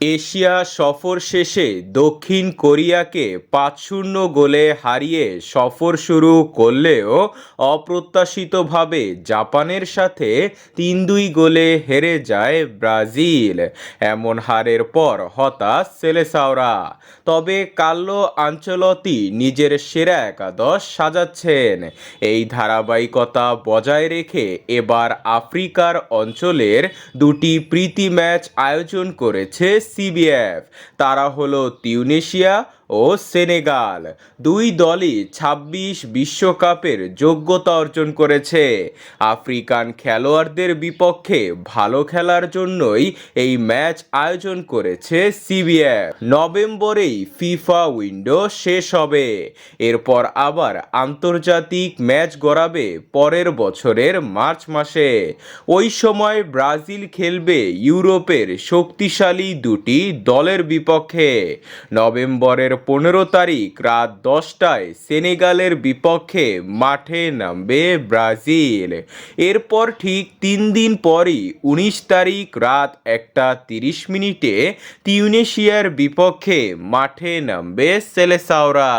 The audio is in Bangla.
এশিয়া সফর শেষে দক্ষিণ কোরিয়াকে পাঁচ শূন্য গোলে হারিয়ে সফর শুরু করলেও অপ্রত্যাশিতভাবে জাপানের সাথে তিন দুই গোলে হেরে যায় ব্রাজিল। এমন হারের পর হতাশ সেলেসাওরা। তবে কার্লো আঞ্চলতি নিজের সেরা একাদশ সাজাচ্ছেন। এই ধারাবাহিকতা বজায় রেখে এবার আফ্রিকার অঞ্চলের দুটি প্রীতি ম্যাচ আয়োজন করেছে সিবিএফ। তারা হলো তিউনেশিয়া ও সেনেগাল। দুই দলই ছাব্বিশ বিশ্বকাপের যোগ্যতা অর্জন করেছে। আফ্রিকান খেলোয়াড়দের বিপক্ষে ভালো খেলার জন্যই এই ম্যাচ আয়োজন করেছে সিবিএফ। নভেম্বরেই ফিফা উইন্ডো শেষ হবে। এরপর আবার আন্তর্জাতিক ম্যাচ গড়াবে পরের বছরের মার্চ মাসে। ওই সময় ব্রাজিল খেলবে ইউরোপের শক্তিশালী দুটি দলের বিপক্ষে। নভেম্বরের পনেরো তারিখ রাত দশটায় সেনেগালের বিপক্ষে মাঠে নামবে ব্রাজিল। এরপর ঠিক তিন দিন পরই উনিশ তারিখ রাত একটা তিরিশ মিনিটে তিউনেশিয়ার বিপক্ষে মাঠে নামবে সেলেসাওরা।